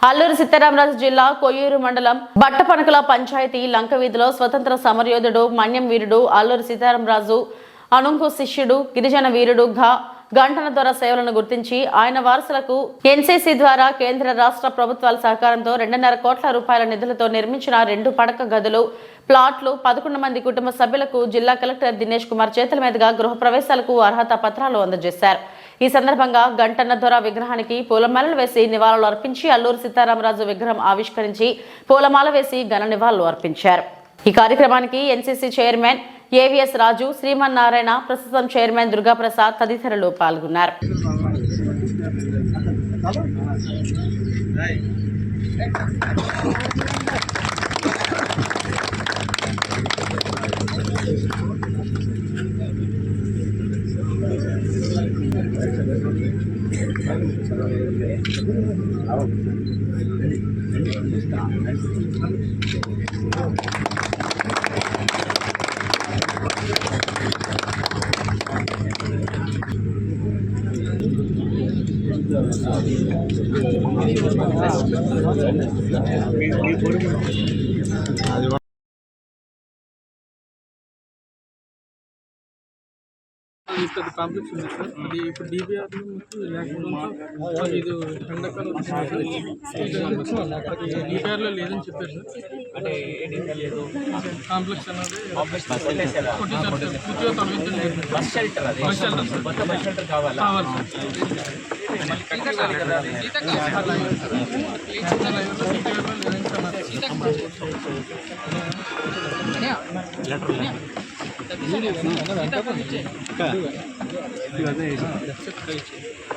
అల్లూరు సీతారామరాజు జిల్లా కొయ్యూరు మండలం బట్టపనకల పంచాయతీ లంక వీధిలో స్వతంత్ర సమరయోధుడు మన్యం వీరుడు అల్లూరు సీతారామరాజు అనుంకు శిష్యుడు గిరిజన వీరుడు ఘ గంటన ద్వారా సేవలను గుర్తించి ఆయన వారసులకు ఎన్సీసీ ద్వారా కేంద్ర రాష్ట్ర ప్రభుత్వాల సహకారంతో రెండున్నర కోట్ల రూపాయల నిధులతో నిర్మించిన రెండు పడక గదులు ప్లాట్లు పదకొండు మంది కుటుంబ సభ్యులకు జిల్లా కలెక్టర్ దినేష్ కుమార్ చేతుల మీదుగా గృహ ప్రవేశాలకు అర్హత పత్రాలు అందజేశారు. ఈ సందర్భంగా గంటన్న దొర విగ్రహానికి పూలమాలలు వేసి నివాళులు అర్పించి అల్లూరు సీతారామరాజు విగ్రహం ఆవిష్కరించి పూలమాల వేసి ఘన నివాళులు అర్పించారు. ఈ కార్యక్రమానికి NCC chairman AVS Raju Srimannarayana ప్రస్తుతం చైర్మన్ దుర్గాప్రసాద్ తదితరులు పాల్గొన్నారు. ఈ పెద్ద కాంప్లెక్స్ ఉంది సార్ అది ఇప్పుడు డిబిఆర్ లేకపోవడంతో ఇది ఎండాకాలం డిబిఆర్లో లేదని చెప్పారు సార్ కాంప్లెక్స్ అనేది పూర్తిగా తొలగించలేదు bus shelter bus shelter sir. కొత్త బస్ షెల్టర్ కావాలా కావాలి సార్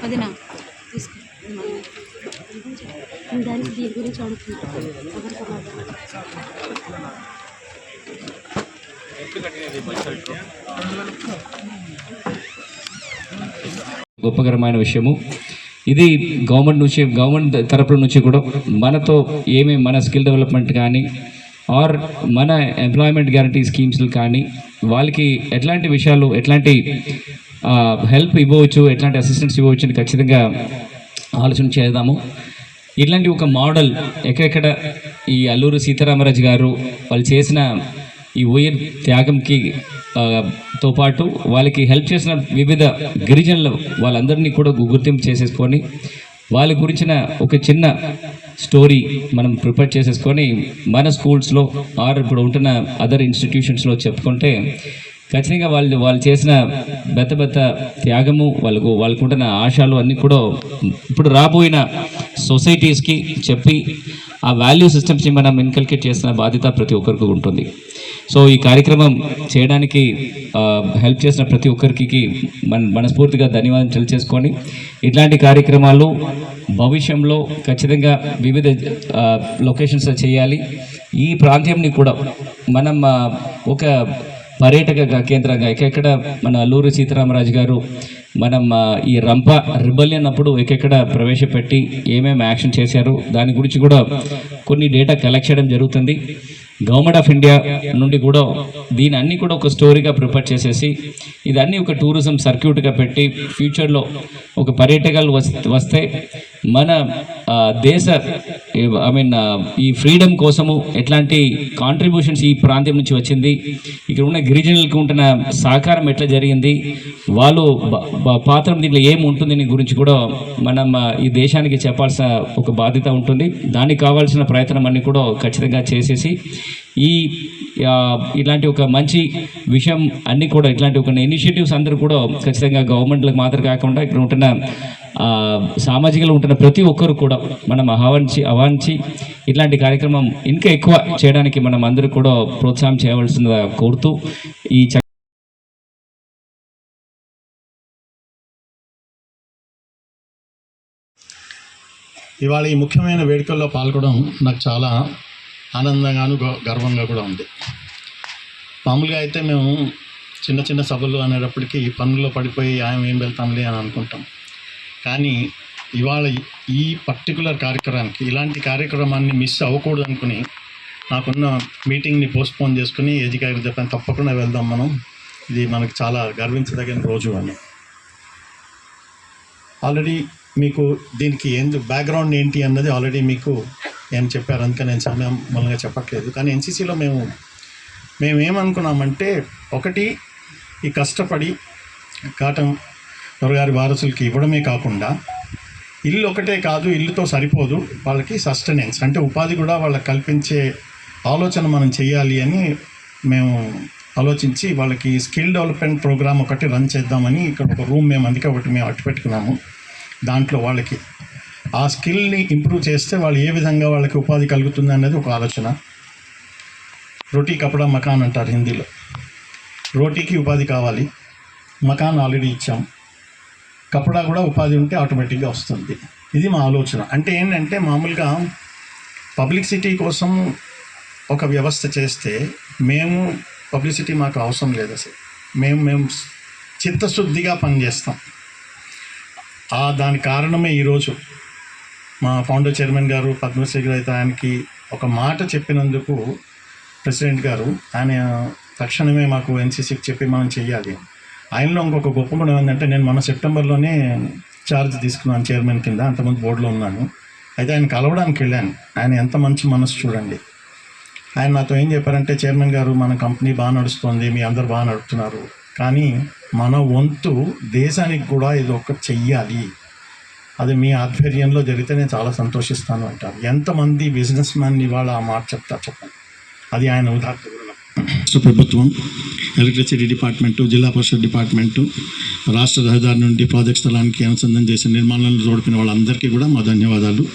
అదినా తీసుకో. దానికి దీని గురించి అడుగుతున్నాను గొప్పకరమైన విషయము. ఇది గవర్నమెంట్ నుంచి గవర్నమెంట్ తరపుల నుంచి కూడా మనతో ఏమేమి మన స్కిల్ డెవలప్మెంట్ కానీ ఆర్ మన ఎంప్లాయ్మెంట్ గ్యారంటీ స్కీమ్స్లు కానీ వాళ్ళకి ఎట్లాంటి విషయాలు ఎట్లాంటి హెల్ప్ ఇవ్వవచ్చు ఎట్లాంటి అసిస్టెన్స్ ఇవ్వచ్చు అని ఖచ్చితంగా ఆలోచన చేద్దాము. ఇట్లాంటి ఒక మోడల్ ఎక్కడెక్కడ ఈ అల్లూరు సీతారామరాజు గారు వాళ్ళు చేసిన ఈ ఉయిర్ త్యాగంకి తో పాటు వాళ్ళకి హెల్ప్ చేసిన వివిధ గిరిజనులు వాళ్ళందరినీ కూడా గు- గుర్తింపు చేసేసుకొని వాళ్ళ గురించిన ఒక చిన్న స్టోరీ మనం ప్రిపేర్ చేసేసుకొని మన స్కూల్స్లో ఆర్ ఇప్పుడు ఉంటున్న అదర్ ఇన్స్టిట్యూషన్స్లో చెప్పుకుంటే ఖచ్చితంగా వాళ్ళు వాళ్ళు చేసిన బెత్త బెత్త త్యాగము వాళ్ళకు వాళ్ళకు ఉంటున్న ఆశలు అన్నీ కూడా ఇప్పుడు రాబోయిన సొసైటీస్కి చెప్పి ఆ వాల్యూ సిస్టమ్స్ని మనం ఇన్కల్కేట్ చేసిన బాధ్యత ప్రతి ఒక్కరికి ఉంటుంది. సో ఈ కార్యక్రమం చేయడానికి హెల్ప్ చేసిన ప్రతి ఒక్కరికి మన మనస్ఫూర్తిగా ధన్యవాదాలు తెలియచేసుకొని ఇట్లాంటి కార్యక్రమాలు భవిష్యంలో ఖచ్చితంగా వివిధ లొకేషన్స్ చేయాలి. ఈ ప్రాంతంని కూడా మనం ఒక పర్యాటక కేంద్రంగా ఎక్కడెక్కడ మన అల్లూరి సీతారామరాజు గారు మనం ఈ రంప రిబల్యన్ అప్పుడు ఎక్కడెక్కడ ప్రవేశపెట్టి ఏమేమి యాక్షన్ చేశారు దాని గురించి కూడా కొన్ని డేటా కలెక్ట్ చేయడం జరుగుతుంది. గవర్నమెంట్ ఆఫ్ ఇండియా నుండి కూడా దీని అన్ని కూడా ఒక స్టోరీగా ప్రిపేర్ చేసేసి ఇదన్నీ ఒక టూరిజం సర్క్యూట్గా పెట్టి ఫ్యూచర్లో ఒక పర్యాటకాలు వస్తే మన దేశ ఐ మీన్ ఈ ఫ్రీడమ్ కోసము ఎట్లాంటి కాంట్రిబ్యూషన్స్ ఈ ప్రాంతం నుంచి వచ్చింది. ఇక్కడ ఉన్న గిరిజనులకు ఉంటున్న సహకారం ఎట్లా జరిగింది? వాళ్ళు పాత్ర దీంట్లో ఏం ఉంటుంది గురించి కూడా మనం ఈ దేశానికి చెప్పాల్సిన ఒక బాధ్యత ఉంటుంది. దానికి కావాల్సిన ప్రయత్నం అన్ని కూడా ఖచ్చితంగా చేసేసి ఈ ఇలాంటి ఒక మంచి విషయం అన్ని కూడా ఇట్లాంటి ఒక ఇనిషియేటివ్స్ అందరూ కూడా ఖచ్చితంగా గవర్నమెంట్లకు మాత్రం కాకుండా ఇక్కడ ఉంటున్న సామాజికలో ఉంటున్న ప్రతి ఒక్కరు కూడా మనం ఆహ్వానించి ఆహ్వానించి ఇట్లాంటి కార్యక్రమం ఇంకా ఎక్కువ చేయడానికి మనం అందరూ కూడా ప్రోత్సాహం చేయవలసిందిగా కోరుతూ ఈ ఇవాళ ఈ ముఖ్యమైన వేడుకల్లో పాల్గొనడం నాకు చాలా ఆనందంగాను గర్వంగా కూడా ఉంది. మామూలుగా అయితే మేము చిన్న చిన్న సభలు అనేటప్పటికీ పనుల్లో పడిపోయి ఆయన ఏం వెళ్తాంలే అని అనుకుంటాం. కానీ ఇవాళ ఈ పర్టికులర్ కార్యక్రమానికి ఇలాంటి కార్యక్రమాన్ని మిస్ అవ్వకూడదు అనుకుని నాకున్న మీటింగ్ని పోస్ట్పోన్ చేసుకుని ఏజీ చెప్పాను తప్పకుండా వెళ్దాం మనం. ఇది మనకు చాలా గర్వించదగిన రోజు అని. ఆల్రెడీ మీకు దీనికి ఏం బ్యాక్గ్రౌండ్ ఏంటి అన్నది ఆల్రెడీ మీకు ఏం చెప్పారు? అందుకని నేను సమయం మూలంగా చెప్పట్లేదు కానీ ఎన్సీసీలో మేము మేము ఏమనుకున్నామంటే ఒకటి ఈ కష్టపడి కాటం గారి వారసులకి ఇవ్వడమే కాకుండా ఇల్లు ఒకటే కాదు ఇల్లుతో సరిపోదు వాళ్ళకి సస్టెనెన్స్. అంటే ఉపాధి కూడా వాళ్ళకి కల్పించే ఆలోచన మనం చేయాలి అని మేము ఆలోచించి వాళ్ళకి స్కిల్ డెవలప్మెంట్ ప్రోగ్రామ్ ఒకటి రన్ చేద్దామని ఇక్కడ ఒక రూమ్ మేము అందుకే ఒకటి మేము అట్టు పెట్టుకున్నాము దాంట్లో వాళ్ళకి ఆ స్కిల్ని ఇంప్రూవ్ చేస్తే వాళ్ళు ఏ విధంగా వాళ్ళకి ఉపాధి కలుగుతుంది అనేది ఒక ఆలోచన. రోటీ కపడా మకాన్ అంటారు హిందీలో. రోటీకి ఉపాధి కావాలి. మకాన్ ఆల్రెడీ ఇచ్చాం. కపడా కూడా ఉపాధి ఉంటే ఆటోమేటిక్గా వస్తుంది. ఇది మా ఆలోచన. అంటే ఏంటంటే మామూలుగా పబ్లిసిటీ కోసం ఒక వ్యవస్థ చేస్తే మేము పబ్లిసిటీ మాకు అవసరం లేదు అసలు. మేము మేము చిత్తశుద్ధిగా పనిచేస్తాం. దాని కారణమే ఈరోజు. మా ఫౌండర్ చైర్మన్ గారు పద్మశ్రీ గారు అయితే ఆయనకి ఒక మాట చెప్పినందుకు ప్రెసిడెంట్ గారు ఆయన తక్షణమే మాకు ఎన్సీసీకి చెప్పి మనం చెయ్యాలి. ఆయనలో ఇంకొక గొప్ప గుణం ఏంటంటే నేను మన సెప్టెంబర్లోనే ఛార్జ్ తీసుకున్నాను చైర్మన్ కింద అంతమంది బోర్డులో ఉన్నాను. అయితే ఆయన కలవడానికి వెళ్ళాను. ఆయన ఎంత మంచి మనసు చూడండి. ఆయన నాతో ఏం చెప్పారంటే చైర్మన్ గారు మన కంపెనీ బాగా నడుస్తుంది మీ అందరు బాగా నడుపుతున్నారు. కానీ మన వంతు దేశానికి కూడా ఇది ఒక చెయ్యాలి. అది మీ ఆధ్వర్యంలో జరిగితే నేను చాలా సంతోషిస్తాను అంటారు. ఎంతమంది బిజినెస్ మ్యాన్ ఇవాళ ఆ మాట చెప్తారు చెప్పండి. అది ఆయన ఉదాహరణ. రాష్ట్ర ప్రభుత్వం ఎలక్ట్రిసిటీ డిపార్ట్మెంటు జిల్లా పరిషత్ డిపార్ట్మెంటు రాష్ట్ర రహదారి నుండి ప్రాజెక్ట్ స్థలానికి అనుసంధానం చేసిన నిర్మాణాలను జోడిపిన వాళ్ళందరికీ కూడా మా ధన్యవాదాలు.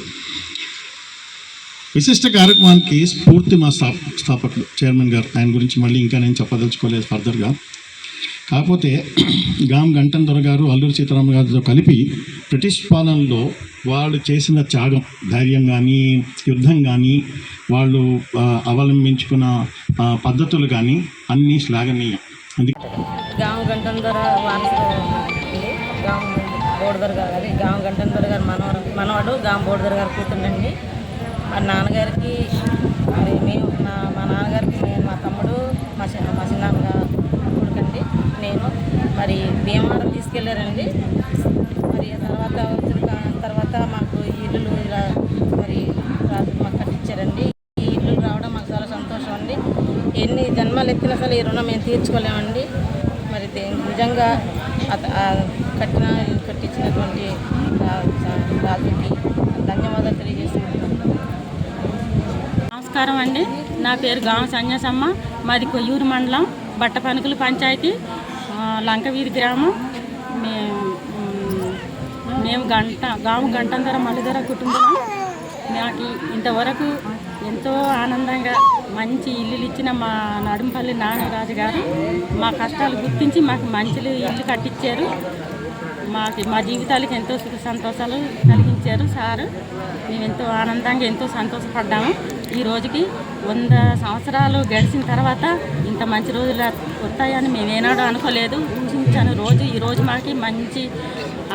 విశిష్ట కార్యక్రమానికి స్ఫూర్తి మా స్థాప స్థాపకులు చైర్మన్ గారు. ఆయన గురించి మళ్ళీ ఇంకా నేను చెప్పదలుచుకోలేదు ఫర్దర్గా. కాకపోతే గామ్ గంటన్ దొర గారు అల్లూరి సీతారామ గారితో కలిపి బ్రిటిష్ పాలనలో వాళ్ళు చేసిన త్యాగం ధైర్యం కానీ యుద్ధం కానీ వాళ్ళు అవలంబించుకున్న పద్ధతులు కానీ అన్నీ శ్లాఘనీయం. అందుకే గామ గంటన్ బోర్డర్ గారు అదే గామ గంటందర గారు మనవడు మనవాడు గామ బోర్డర్ గారు కూతుండండి మా నాన్నగారికి మరి మేము నా మా నాన్నగారికి నేను మా తమ్ముడు మా చిన్న మా చిన్నాన్నగారు కొడుకండి నేను మరి భీమవరం తీసుకెళ్ళారండి మరి తర్వాత వచ్చిన తర్వాత మాకు ఇల్లులు ఇలా మరి మాకు కట్టించారండి. ఈ ఇల్లు రావడం మాకు చాలా సంతోషం అండి. ఎన్ని జన్మలు ఎత్తినా సరే ఈ రుణం మేము తీర్చుకోలేమండి. మరి దే- నిజంగా కట్టిన కట్టించినటువంటి రాజుకి ధన్యవాదాలు తెలియజేస్తున్నాను నమస్కారం అండి. నా పేరు గామ సన్యాసమ్మ. మాది కొయ్యూరు మండలం బట్టపనుకుల పంచాయతీ లంకవీరి లంకవీధి గ్రామం. మేము గంట గాము గంటంధర మలిధర కుటుంబం నాకు ఇంతవరకు ఎంతో ఆనందంగా మంచి ఇల్లులు ఇచ్చిన మా నడుంపల్లి నాగరాజు గారు మా కష్టాలు గుర్తించి మాకు మంచి ఇల్లు కట్టించారు మాకు మా జీవితాలకు ఎంతో సుఖ సంతోషాలు కలిగించారు సారు. మేము ఎంతో ఆనందంగా ఎంతో సంతోషపడ్డాము. ఈ రోజుకి వంద సంవత్సరాలు గడిచిన తర్వాత ఇంత మంచి రోజులు వస్తాయని మేము ఏనాడు అనుకోలేదు. ఊహించాను రోజు ఈ రోజు మాకి మంచి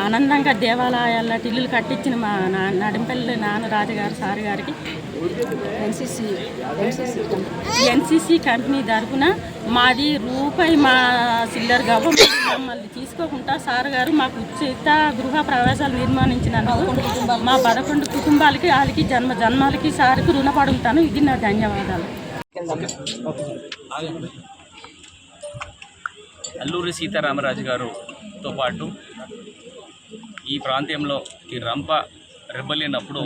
ఆనందంగా దేవాలయాల ఇల్లులు కట్టించిన మా నా నడింపల్లి నాన్న రాజుగారు సార్ గారికి. NCC NCC company. తరఫున మాది రూపాయి మా సిల్లర్ గవర్నమెంట్ మమ్మల్ని తీసుకోకుండా సార్ గారు మాకు ఉచిత గృహ ప్రవేశాలు నిర్మాణించినందుకు మా పదకొండు కుటుంబాలకి వాళ్ళకి జన్మ జన్మాలకి సార్కి రుణపడి ఉంటాను ఇది నా ధన్యవాదాలు. అల్లూరి సీతారామరాజు గారుతో పాటు ఈ ప్రాంతంలో ఈ రంప రెబ్బలేనప్పుడు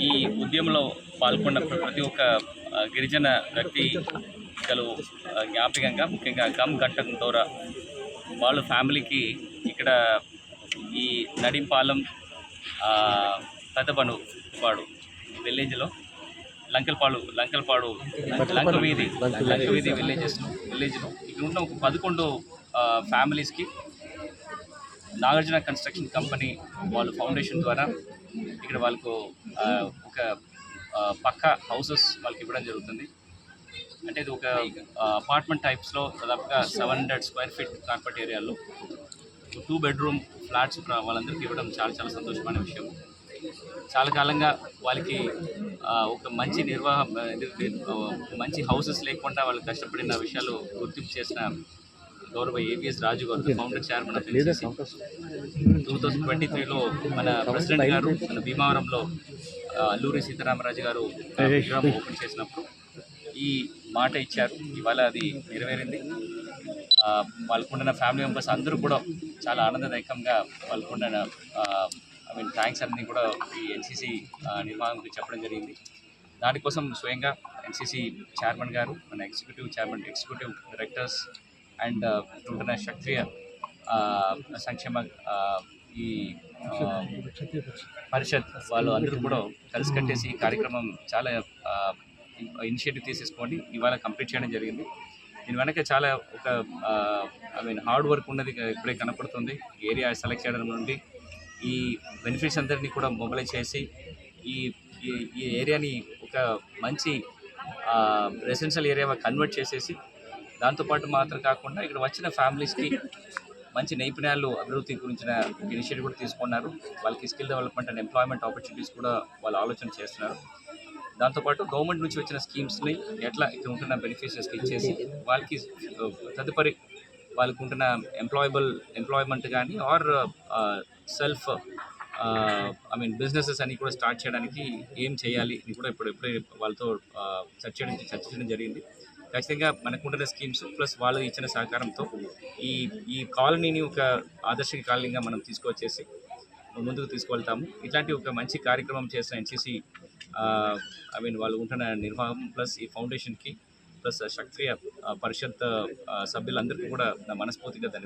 ఈ ఉద్యమంలో పాల్గొన్న ప్రతి ఒక్క గిరిజన వ్యక్తి గలు జ్ఞాపకంగా ముఖ్యంగా గమ్ గంటం దూర వాళ్ళ ఫ్యామిలీకి ఇక్కడ ఈ నడింపాలెం పెద్దపను వాడు విలేజ్లో లంకెల్పాడు లంకెల్పాడు లంక వీధి విలేజెస్ విలేజ్లో ఇక్కడ ఉన్న ఒక పదకొండు ఫ్యామిలీస్కి నాగార్జున కన్స్ట్రక్షన్ కంపెనీ వాళ్ళ ఫౌండేషన్ ద్వారా ఇక్కడ వాళ్ళకు ఒక పక్క హౌసెస్ వాళ్ళకి ఇవ్వడం జరుగుతుంది. అంటే ఇది ఒక అపార్ట్మెంట్ టైప్స్లో దాదాపుగా seven hundred square feet corporate ఏరియాలో టూ బెడ్రూమ్ ఫ్లాట్స్ వాళ్ళందరికీ ఇవ్వడం చాలా చాలా సంతోషమైన విషయం. చాలా కాలంగా వాళ్ళకి ఒక మంచి నిర్వాహ మంచి హౌసెస్ లేకుండా వాళ్ళు కష్టపడిన విషయాలు గుర్తింపు చేసిన గౌరవ ఏవిఎస్ రాజు గారు founder chairman of two thousand twenty త్రీలో మన ప్రెసిడెంట్ గారు మన భీమవరంలో అల్లూరి సీతారామరాజు గారు ఓపెన్ చేసినప్పుడు ఈ మాట ఇచ్చారు. ఇవాళ అది నెరవేరింది. ఆ, వాళ్ళకున్న ఫ్యామిలీ మెంబర్స్ అందరూ కూడా చాలా ఆనందదాయకంగా వాళ్ళకున్న ఐ మీన్ థ్యాంక్స్ అన్ని కూడా ఈ ఎన్సీసీ నిర్మాణకు చెప్పడం జరిగింది. దానికోసం స్వయంగా ఎన్సీసీ చైర్మన్ గారు మన executive chairman executive directors and ఉంటున్న క్షత్రియ సంక్షేమ ఈ పరిషత్ వాళ్ళు అందరూ కూడా కలిసి కట్టేసి ఈ కార్యక్రమం చాలా ఇనిషియేటివ్ తీసేసుకోండి. ఇవాళ కంప్లీట్ చేయడం జరిగింది. దీని వెనక చాలా ఒక ఐ మీన్ హార్డ్ వర్క్ ఉన్నది ఇప్పుడే కనపడుతుంది. ఏరియా సెలెక్ట్ చేయడం నుండి ఈ బెనిఫిట్స్ అందరినీ కూడా మొబిలైజ్ చేసి ఈ ఈ- ఏరియాని ఒక మంచి రెసిడెన్షియల్ ఏరియాగా కన్వర్ట్ చేసేసి దాంతోపాటు మాత్రం కాకుండా ఇక్కడ వచ్చిన ఫ్యామిలీస్కి మంచి నైపుణ్యాలు అభివృద్ధి గురించిన ఇనిషియేటివ్ కూడా తీసుకున్నారు. వాళ్ళకి skill development and employment opportunities కూడా వాళ్ళు ఆలోచన చేస్తున్నారు. దాంతోపాటు గవర్నమెంట్ నుంచి వచ్చిన స్కీమ్స్ని ఎట్లా ఇక్కడ ఉంటున్న బెనిఫిషియర్స్కి ఇచ్చేసి వాళ్ళకి తదుపరి వాళ్ళకు ఉంటున్న ఎంప్లాయబుల్ ఎంప్లాయ్మెంట్ కానీ or self I mean businesses అని కూడా స్టార్ట్ చేయడానికి ఏం చేయాలి అని కూడా ఇప్పుడు ఇప్పుడే వాళ్ళతో uh, చర్చ చేయడం చర్చించడం జరిగింది. ఖచ్చితంగా మనకుంటున్న స్కీమ్స్ ప్లస్ వాళ్ళు ఇచ్చిన సహకారంతో ఈ ఈ కాలనీని ఒక ఆదర్శ కాలనీగా మనం తీసుకొచ్చేసి ముందుకు తీసుకువెళ్తాము. ఇట్లాంటి ఒక మంచి కార్యక్రమం చేసిన ఎన్సీసీ ఐ మీన్ వాళ్ళు ఉంటున్న నిర్వాహం ప్లస్ ఈ ఫౌండేషన్కి ప్లస్ క్షత్రియ పరిషత్ సభ్యులందరికీ కూడా నా మనస్ఫూర్తిగా ధన్యవాదాలు.